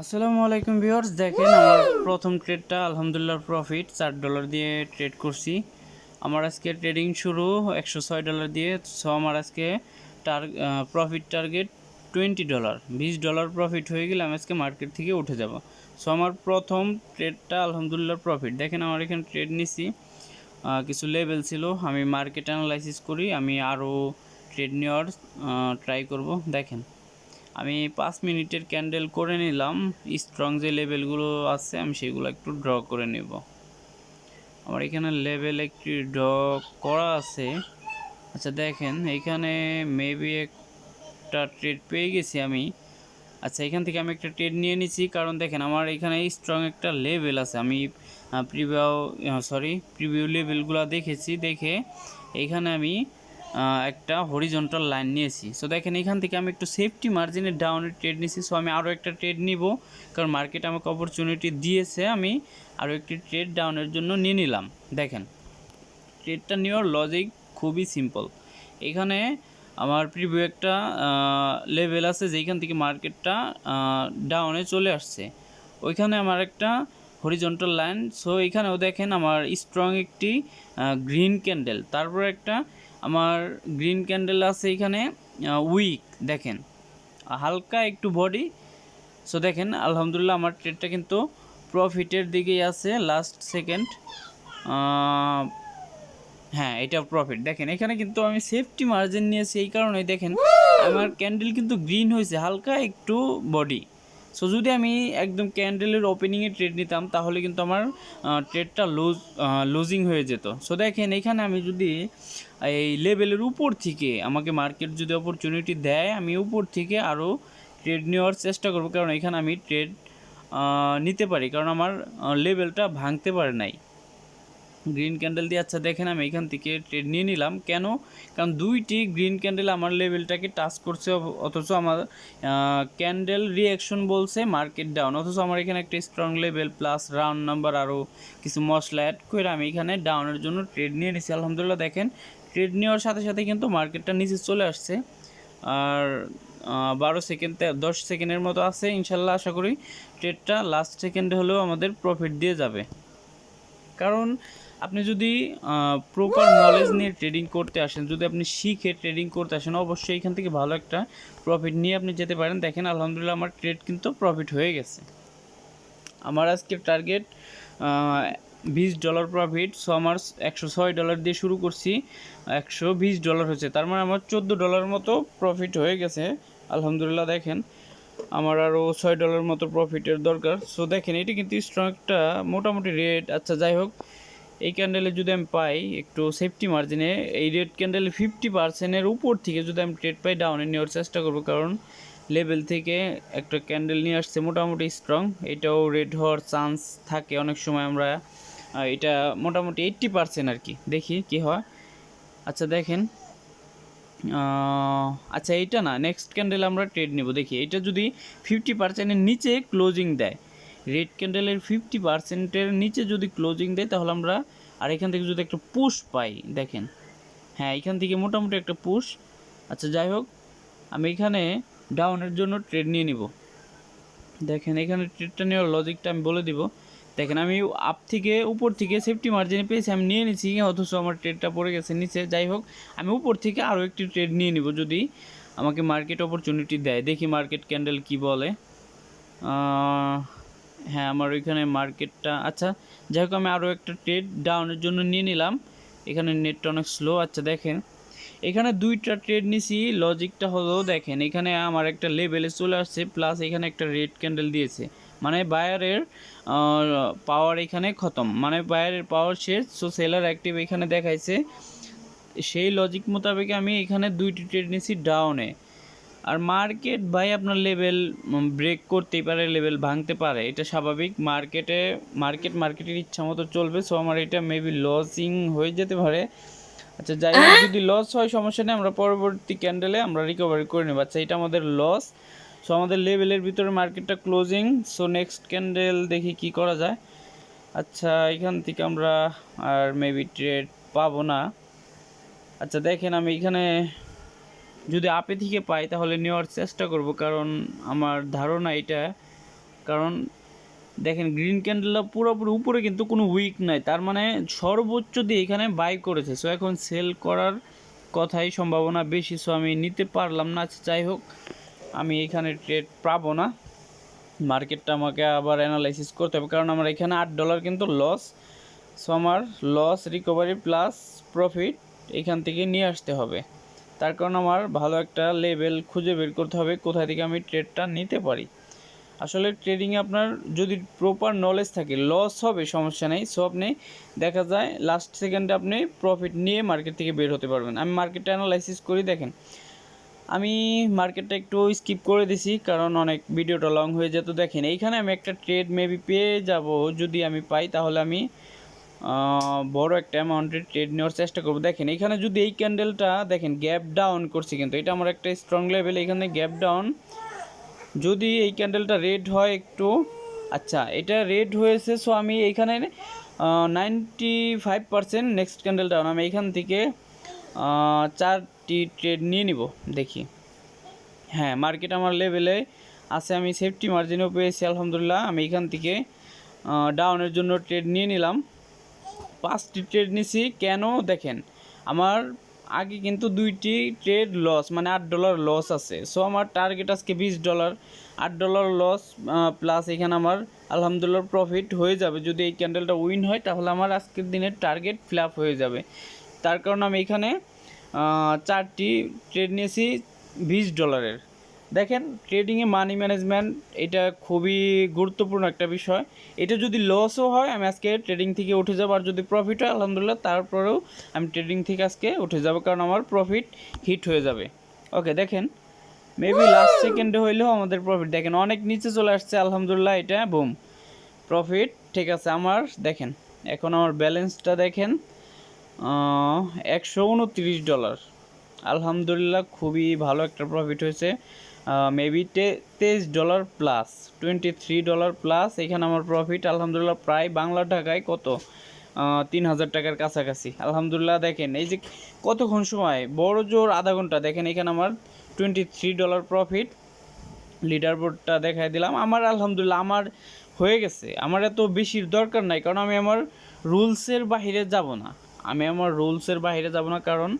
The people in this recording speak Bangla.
আসসালামু আলাইকুম ভিউয়ার্স দেখেন আমার প্রথম ট্রেডটা আলহামদুলিল্লাহ প্রফিট চার ডলার দিয়ে ট্রেড করছি। আমার আজকে ট্রেডিং শুরু একশো ছয় ডলার দিয়ে সো আমার আজকে টার প্রফিট টার্গেট টোয়েন্টি ডলার বিশ ডলার প্রফিট হয়ে গেলে আমি আজকে মার্কেট থেকে উঠে যাব। সো আমার প্রথম ট্রেডটা আলহামদুলিল্লাহ প্রফিট দেখেন আমার এখানে ট্রেড নিছি কিছু লেভেল ছিল আমি মার্কেট অ্যানালাইসিস করি আমি আরও ট্রেড নেওয়ার ট্রাই করব। দেখেন। আমি পাঁচ মিনিটের ক্যান্ডেল করে নিলাম স্ট্রং যে লেভেলগুলো আছে, আমি সেগুলো একটু ড্র করে নেব। আমার এখানে লেভেল একটি ড্র করা আছে। আচ্ছা দেখেন, এখানে মেবি একটা ট্রেড পেয়ে গেছি আমি। আচ্ছা এখান থেকে আমি একটা ট্রেড নিয়ে নিছি, কারণ দেখেন, আমার এখানে স্ট্রং একটা লেভেল আছে। আমি প্রিভিউ সরি প্রিভিউ লেভেলগুলো দেখেছি, দেখে এইখানে আমি একটা হরিজন্টাল লাইন নিয়েছি। সো দেখেন এখান থেকে আমি একটু সেফটি মার্জিনের ডাউনের ট্রেড নিয়েছি সো আমি আরও একটা ট্রেড নিব। কারণ মার্কেট আমাকে অপরচুনিটি দিয়েছে। আমি আরও একটি ট্রেড ডাউনের জন্য নিয়ে নিলাম। দেখেন ট্রেডটা নেওয়ার লজিক খুবই সিম্পল এখানে আমার প্রিভিউ একটা লেভেল আছে যেখান থেকে মার্কেটটা ডাউনে চলে আসছে। ওইখানে আমার একটা হরিজন্টাল লাইন সো এখানেও দেখেন আমার স্ট্রং একটি গ্রিন ক্যান্ডেল তারপর একটা আমার গ্রিন ক্যান্ডেল আছে এখানে উইক দেখেন। হালকা একটু বডি সো দেখেন আলহামদুলিল্লাহ আমার ট্রেডটা কিন্তু প্রফিটের দিকেই আছে লাস্ট সেকেন্ড হ্যাঁ এটা প্রফিট দেখেন এখানে কিন্তু আমি সেফটি মার্জিন নিয়েছি এই কারণেই দেখেন আমার ক্যান্ডেল কিন্তু গ্রিন হয়েছে হালকা একটু বডি সো যদি আমি একদম ক্যান্ডেলের ওপেনিংয়ে ট্রেড নিতাম, তাহলে কিন্তু আমার ট্রেডটা লুজ লুজিং হয়ে যেত। সো দেখেন, এখানে আমি যদি, এই লেভেলের উপর থেকে আমাকে মার্কেট যদি অপরচুনিটি দেয়, আমি উপর থেকে আরও ট্রেড নেওয়ার চেষ্টা করব। কারণ এখানে আমি ট্রেড নিতে পারি। কারণ আমার লেভেলটা ভাঙতে পারে নাই। গ্রিন ক্যান্ডেল দিয়ে আচ্ছা দেখেন আমি এখান থেকে ট্রেড নিয়ে নিলাম। কেন? কারণ দুইটি গ্রিন ক্যান্ডেল আমার লেভেলটাকে টাচ করছে, অথচ আমার ক্যান্ডেল রিয়াকশন বলছে মার্কেট ডাউন অথচ আমার এখানে একটা strong level plus round number আরও কিছু মশলা অ্যাড করে আমি এখানে ডাউনের জন্য ট্রেড নিয়ে নিছি। আলহামদুলিল্লাহ দেখেন ট্রেড নেওয়ার সাথে সাথে কিন্তু মার্কেটটা নিচে চলে আসছে। আর বারো সেকেন্ড দশ সেকেন্ডের মতো আছে, ইনশাল্লাহ আশা করি ট্রেডটা লাস্ট সেকেন্ডে হলেও আমাদের প্রফিট দিয়ে যাবে। কারণ আপনি যদি প্রপার নলেজ নিয়ে ট্রেডিং করতে আসেন, যদি আপনি শিখে ট্রেডিং করতে আসেন, অবশ্যই এখান থেকে ভালো একটা প্রফিট নিয়ে আপনি যেতে পারেন। দেখেন, আলহামদুলিল্লাহ আমার ট্রেড কিন্তু প্রফিট হয়ে গেছে। আমার আজকের টার্গেট বিশ ডলার প্রফিট সো আমার একশো ছয় ডলার দিয়ে শুরু করছি, একশো বিশ ডলার হচ্ছে। তার মানে আমার চোদ্দ ডলার মতো প্রফিট হয়ে গেছে। আলহামদুলিল্লাহ, দেখেন, আমার আরও ছয় ডলার মতো প্রফিটের দরকার। সো দেখেন, এটি কিন্তু স্ট্রং একটা, মোটামুটি রেট আচ্ছা যাই হোক এই ক্যান্ডেলে যদি আমি পাই একটু সেফটি মার্জিনে এই রেড ক্যান্ডেলে ফিফটি পার্সেন্টের উপর থেকে যদি আমি ট্রেড পাই ডাউনে নেওয়ার চেষ্টা করব। কারণ লেভেল থেকে একটা ক্যান্ডেল নিয়ে আসছে মোটামুটি স্ট্রং এটাও রেড হওয়ার চান্স থাকে অনেক সময় আমরা এটা মোটামুটি এইট্টি পার্সেন্ট আর কি। দেখি কি হয়। আচ্ছা দেখেন। আচ্ছা এইটা না নেক্সট ক্যান্ডেল আমরা ট্রেড নেব। দেখি এটা যদি ফিফটি পার্সেন্টের নিচে ক্লোজিং দেয় রেড ক্যান্ডেলের ফিফটি পার্সেন্টের নিচে যদি ক্লোজিং দেয়, তাহলে আমরা আর এখান থেকে যদি একটা পুশ পাই, দেখেন। হ্যাঁ এখান থেকে মোটামুটি একটা পুশ। আচ্ছা যাই হোক, আমি এখানে ডাউনের জন্য ট্রেড নিয়ে নিব। দেখেন, এখানে ট্রেডটা নেওয়ার লজিকটা আমি বলে দিব। দেখেন, আমি আপ থেকে উপর থেকে সেফটি মার্জিনে পেয়েছি, আমি নিয়ে নিচ্ছি অথচ আমার ট্রেডটা পড়ে গেছে নিচে। যাই হোক, আমি উপর থেকে আরও একটি ট্রেড নিয়ে নিব, যদি আমাকে মার্কেট অপরচুনিটি দেয়। দেখি মার্কেট ক্যান্ডেল কি বলে। হ্যাঁ আমার ওইখানে মার্কেটটা আচ্ছা যাই হোক আমি আরও একটা ট্রেড ডাউনের জন্য নিয়ে নিলাম। এখানে নেটটা অনেক স্লো আচ্ছা দেখেন। এখানে দুইটা ট্রেড নিছি লজিকটা হলো, দেখেন, এখানে আমার একটা লেভেলে চলে আসছে প্লাস এখানে একটা রেড ক্যান্ডেল দিয়েছে। মানে বায়ারের পাওয়ার এখানে খতম। মানে বায়ারের পাওয়ার শেষ সো সেলার অ্যাক্টিভ এখানে দেখাইছে। সেই লজিক মোতাবেক আমি এখানে দুইটি ট্রেড নিছি ডাউনে আর মার্কেট ভাই আপনার লেভেল ব্রেক করতেই পারে লেভেল ভাঙতে পারে এটা স্বাভাবিক। মার্কেটে মার্কেট মার্কেটের ইচ্ছা মতো চলবে সো আমার এটা মেবি লসিং হয়ে যেতে পারে। আচ্ছা যাই হোক যদি লস হয় সমস্যা নেই আমরা পরবর্তী ক্যান্ডেলে আমরা রিকভারি করে নেব। আচ্ছা এটা আমাদের লস সো আমাদের লেভেলের ভিতরে মার্কেটটা ক্লোজিং সো নেক্সট ক্যান্ডেল দেখি কি করা যায়। আচ্ছা এখান থেকে আমরা আর মেবি ট্রেড পাবো না। আচ্ছা দেখেন আমি এখানে যদি আপে থেকে পাই তাহলে নেওয়ার চেষ্টা করব। কারণ আমার ধারণা এটা। কারণ দেখেন গ্রিন ক্যান্ডেলটা পুরোপুরি উপরে কিন্তু কোনো উইক নাই। তার মানে সর্বোচ্চ দিয়ে এখানে বাই করেছে। সো এখন সেল করার কথাই সম্ভাবনা বেশি। সো আমি নিতে পারলাম না। আচ্ছা, যাই হোক আমি এখানে ট্রেড পাবো না। মার্কেটটা আমাকে আবার অ্যানালাইসিস করতে হবে। কারণ আমার এখানে আট ডলার কিন্তু লস সো আমার লস রিকভারি প্লাস প্রফিট এখান থেকে নিয়ে আসতে হবে। তার কারণ আমার ভালো একটা লেভেল খুঁজে বের করতে হবে কোথা থেকে আমি ট্রেডটা নিতে পারি। আসলে ট্রেডিংয়ে আপনার যদি প্রপার নলেজ থাকে লস হবে, সমস্যা নেই। সো আপনি দেখা যায় লাস্ট সেকেন্ডে আপনি প্রফিট নিয়ে মার্কেট থেকে বের হতে পারবেন। আমি মার্কেটটা অ্যানালাইসিস করি, দেখেন। আমি মার্কেটটা একটু স্কিপ করে দিছি, কারণ অনেক ভিডিওটা লং হয়ে যেত। দেখেন, এইখানে আমি একটা ট্রেড মেবি পেয়ে যাব, যদি আমি পাই, তাহলে আমি বড় একটা অ্যামাউন্টের ট্রেড নেওয়ার চেষ্টা করব। দেখেন, এখানে যদি এই ক্যান্ডেলটা দেখেন গ্যাপ ডাউন করছি কিন্তু, এটা আমার একটা স্ট্রং লেভেল এখানে গ্যাপ ডাউন যদি এই ক্যান্ডেলটা রেড হয় একটু আচ্ছা এটা রেড হয়েছে সো আমি এইখানে ninety five percent next candle down আমি এখান থেকে চারটি ট্রেড নিয়ে নিব, দেখি। হ্যাঁ মার্কেট আমার লেভেলে আছে, আমি সেফটি মার্জিনও পেয়েছি, আলহামদুলিল্লাহ, আমি এখান থেকে ডাউনের জন্য ট্রেড নিয়ে নিলাম। পাঁচটি ট্রেড নিছি, কেন দেখেন, আমার আগে কিন্তু দুইটি ট্রেড লস মানে আট ডলার লস আছে। সো আমার টার্গেট আজকে বিশ ডলার আট ডলার লস প্লাস এখানে আমার আলহামদুলিল্লাহ প্রফিট হয়ে যাবে। যদি এই ক্যান্ডেলটা উইন হয়, তাহলে আমার আজকের দিনের টার্গেট ফিল হয়ে যাবে। তার কারণে আমি এখানে চারটি ট্রেড নিয়েছি বিশ ডলারের দেখেন ট্রেডিংয়ে মানি ম্যানেজমেন্ট এটা খুবই গুরুত্বপূর্ণ একটা বিষয়। এটা যদি লসও হয় আমি আজকে ট্রেডিং থেকে উঠে যাব আর যদি প্রফিট হয় আলহামদুলিল্লাহ তারপরেও আমি ট্রেডিং থেকে আজকে উঠে যাব কারণ আমার প্রফিট হিট হয়ে যাবে। ওকে দেখেন মেবি লাস্ট সেকেন্ডে হইলেও আমাদের প্রফিট দেখেন অনেক নিচে চলে আসছে আলহামদুলিল্লাহ এটা বুম প্রফিট ঠিক আছে আমার দেখেন এখন আমার ব্যালেন্সটা দেখেন একশো উনত্রিশ ডলার আলহামদুলিল্লাহ খুবই ভালো একটা প্রফিট হয়েছে। মেবি তেইশ dollar plus twenty three dollar plus এখানে আমার প্রফিট আলহামদুলিল্লাহ, প্রায় বাংলা টাকায় কত? তিন হাজার টাকার কাছাকাছি। আলহামদুলিল্লাহ, দেখেন, এই যে কতক্ষণ সময়? বড় জোর আধা ঘণ্টা। দেখেন, এখানে আমার twenty three dollar profit leader বোর্ডটা দেখাই দিলাম। আমার, আলহামদুলিল্লাহ, আমার হয়ে গেছে। আমার এত বেশির দরকার নাই, কারণ আমি আমার রুলসের বাইরে যাব না। আমি আমার রুলসের বাইরে যাব না, কারণ